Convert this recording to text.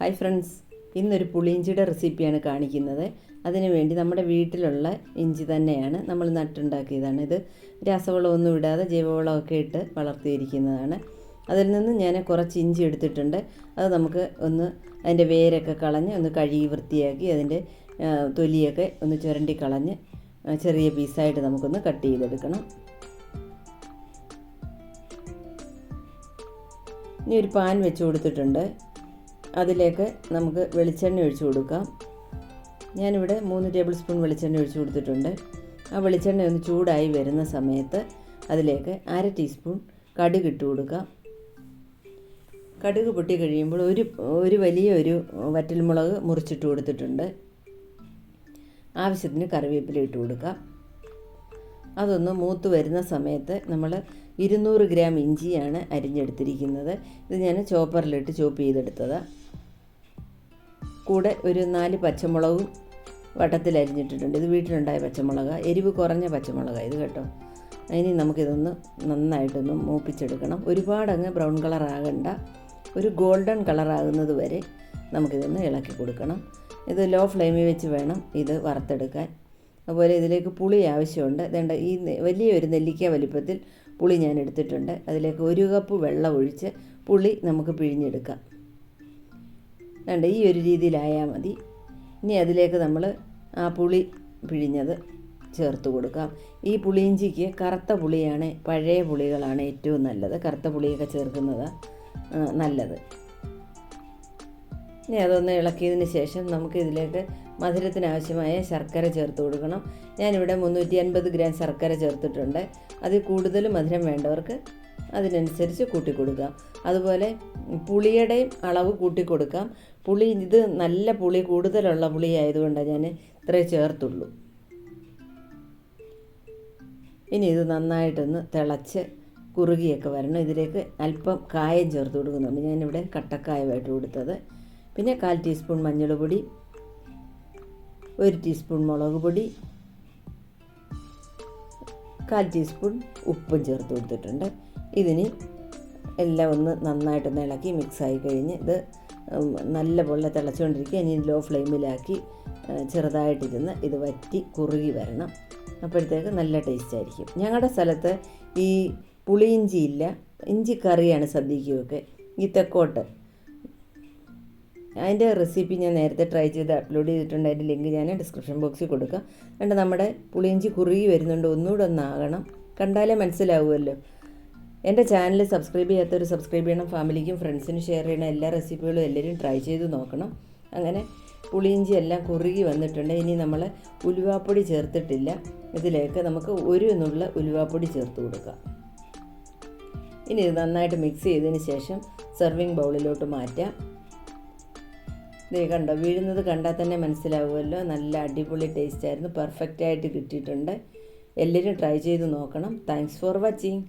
Hi friends ഇന്നൊരു പുളിയിഞ്ചിയുടെ റെസിപ്പിയാണ് കാണിക്കുന്നത്. അതിനു വേണ്ടി നമ്മുടെ വീട്ടിലുള്ള ഇഞ്ചി തന്നെയാണ് നമ്മൾ നട്ടുണ്ടാക്കിയതാണ്. ഇത് രാസവളമൊന്നും ഇടാതെ ജൈവവളമൊക്കെ ഇട്ട് വളർത്തിയിരിക്കുന്നതാണ്. അതിൽ നിന്ന് ഞാൻ കുറച്ച് ഇഞ്ചി എടുത്തിട്ടുണ്ട്. അത് നമുക്ക് ഒന്ന് അതിന്റെ വേരൊക്കെ കളഞ്ഞ് ഒന്ന് കഴുകി വൃത്തിയാക്കി അതിന്റെ തൊലിയൊക്കെ ഒന്ന് ചുരണ്ടി കളഞ്ഞ് ചെറിയ പീസായിട്ട് നമുക്കൊന്ന് കട്ട് ചെയ്തെടുക്കണം. ഇനി ഒരു പാൻ വെച്ച് കൊടുത്തിട്ടുണ്ട്. അതിലേക്ക് നമുക്ക് വെളിച്ചെണ്ണ ഒഴിച്ചു കൊടുക്കാം. ഞാനിവിടെ മൂന്ന് ടേബിൾ സ്പൂൺ വെളിച്ചെണ്ണ ഒഴിച്ചു കൊടുത്തിട്ടുണ്ട്. ആ വെളിച്ചെണ്ണ ഒന്ന് ചൂടായി വരുന്ന സമയത്ത് അതിലേക്ക് അര ടീസ്പൂൺ കടുക് ഇട്ട് കൊടുക്കാം. കടുക് പൊട്ടി കഴിയുമ്പോൾ ഒരു ഒരു വലിയ ഒരു വറ്റൽമുളക് മുറിച്ചിട്ട് കൊടുത്തിട്ടുണ്ട്. ആവശ്യത്തിന് കറിവേപ്പില ഇട്ട് കൊടുക്കാം. അതൊന്ന് മൂത്ത് വരുന്ന സമയത്ത് നമ്മൾ ഇരുന്നൂറ് ഗ്രാം ഇഞ്ചിയാണ് അരിഞ്ഞെടുത്തിരിക്കുന്നത്. ഇത് ഞാൻ ചോപ്പറിലിട്ട് ചോപ്പ് ചെയ്തെടുത്തത്. കൂടെ ഒരു നാല് പച്ചമുളകും വട്ടത്തിൽ അരിഞ്ഞിട്ടിട്ടുണ്ട്. ഇത് വീട്ടിലുണ്ടായ പച്ചമുളക്. എരിവ് കുറഞ്ഞ പച്ചമുളക് ഇത് കേട്ടോ. ഇനി നമുക്കിതൊന്ന് നന്നായിട്ടൊന്ന് മൂപ്പിച്ചെടുക്കണം. ഒരുപാടങ്ങ് ബ്രൗൺ കളർ ആകണ്ട ഒരു ഗോൾഡൻ കളർ ആകുന്നത് വരെ നമുക്കിതൊന്ന് ഇളക്കി കൊടുക്കണം. ഇത് ലോ ഫ്ലെയിമിൽ വെച്ച് വേണം ഇത് വറുത്തെടുക്കാൻ. അതുപോലെ ഇതിലേക്ക് പുളി ആവശ്യമുണ്ട്. വേണ്ട ഈ വലിയൊരു നെല്ലിക്ക വലിപ്പത്തിൽ പുളി ഞാൻ എടുത്തിട്ടുണ്ട് അതിലേക്ക് ഒരു കപ്പ് വെള്ളം ഒഴിച്ച് പുളി നമുക്ക് പിഴിഞ്ഞെടുക്കാം. വേണ്ട ഈ ഒരു രീതിയിലായാൽ മതി. ഇനി അതിലേക്ക് നമ്മൾ ആ പുളി പിഴിഞ്ഞത് ചേർത്ത് കൊടുക്കാം. ഈ പുളിയിഞ്ചിക്ക് കറുത്ത പുളിയാണ് പഴയ പുളികളാണ് ഏറ്റവും നല്ലത്. കറുത്ത പുളിയൊക്കെ ചേർക്കുന്നത് നല്ലത്. ഇനി അതൊന്ന് ഇളക്കിയതിന് ശേഷം നമുക്ക് ഇതിലേക്ക് മധുരത്തിനാവശ്യമായ ശർക്കര ചേർത്ത് കൊടുക്കണം. ഞാനിവിടെ മുന്നൂറ്റി അൻപത് ഗ്രാം ശർക്കര ചേർത്തിട്ടുണ്ട്. അതിൽ കൂടുതൽ മധുരം വേണ്ടവർക്ക് അതിനനുസരിച്ച് കൂട്ടി കൊടുക്കാം. അതുപോലെ പുളിയുടെയും അളവ് കൂട്ടി കൊടുക്കാം. പുളി ഇത് നല്ല പുളി കൂടുതലുള്ള പുളി ആയതുകൊണ്ടാണ് ഞാൻ ഇത്രേ ചേർത്തുള്ളൂ. ഇനി ഇത് നന്നായിട്ടൊന്ന് തിളച്ച് കുറുകിയൊക്കെ വരണം. ഇതിലേക്ക് അല്പം കായം ചേർത്ത് കൊടുക്കുന്നുണ്ട്. ഞാനിവിടെ കട്ടക്കായമായിട്ട് കൊടുത്തത്. പിന്നെ കാൽ ടീസ്പൂൺ മഞ്ഞൾ പൊടി ഒരു ടീസ്പൂൺ മുളക് പൊടി കാൽ ടീസ്പൂൺ ഉപ്പും ചേർത്ത് കൊടുത്തിട്ടുണ്ട്. ഇതിന് എല്ലാം ഒന്ന് നന്നായിട്ടൊന്ന് ഇളക്കി മിക്സായി കഴിഞ്ഞ് ഇത് നല്ല പോലെ തിളച്ചുകൊണ്ടിരിക്കുക ഇനി ലോ ഫ്ലെയിമിലാക്കി ചെറുതായിട്ടിരുന്ന് ഇത് വറ്റി കുറുകി വരണം. അപ്പോഴത്തേക്ക് നല്ല ടേസ്റ്റ് ആയിരിക്കും. ഞങ്ങളുടെ സ്ഥലത്ത് ഈ പുളിയിഞ്ചി ഇല്ല ഇഞ്ചി കറിയാണ് സദ്യക്കുമൊക്കെ ഈ തെക്കോട്ട് അതിന്റെ റെസിപ്പി ഞാൻ നേരത്തെ ട്രൈ ചെയ്ത് അപ്ലോഡ് ചെയ്തിട്ടുണ്ട്. അതിന്റെ ലിങ്ക് ഞാൻ ഡിസ്ക്രിപ്ഷൻ ബോക്സിൽ കൊടുക്കാം. കണ്ട് നമ്മുടെ പുളിയിഞ്ചി കുറുകി വരുന്നുണ്ട്. ഒന്നുകൂടെ ഒന്നാകണം കണ്ടാലേ മനസ്സിലാവുമല്ലോ. എന്റെ ചാനൽ സബ്സ്ക്രൈബ് ചെയ്യാത്തവർ സബ്സ്ക്രൈബ് ചെയ്യണം. ഫാമിലിക്കും ഫ്രണ്ട്സിനും ഷെയർ ചെയ്യണം. എല്ലാ റെസിപ്പികളും എല്ലാവരും ട്രൈ ചെയ്ത് നോക്കണം. അങ്ങനെ പുളിയിഞ്ചി എല്ലാം കുറുകി വന്നിട്ടുണ്ട്. ഇനി നമ്മൾ ഉലുവാപ്പൊടി ചേർത്തിട്ടില്ല. ഇതിലേക്ക് നമുക്ക് ഒരു എന്നുള്ള ഉലുവാപ്പൊടി ചേർത്ത് കൊടുക്കാം. ഇനി ഇത് നന്നായിട്ട് മിക്സ് ചെയ്തതിന് ശേഷം സെർവിങ് ബൗളിലോട്ട് മാറ്റാം. ദേ കണ്ടോ വീഴുന്നത് കണ്ടാൽ തന്നെ മനസ്സിലാവുമല്ലോ. നല്ല അടിപൊളി ടേസ്റ്റ് ആയിരുന്നു. പെർഫെക്റ്റ് ആയിട്ട് കിട്ടിയിട്ടുണ്ട്. എല്ലാവരും ട്രൈ ചെയ്ത് നോക്കണം. Thanks for watching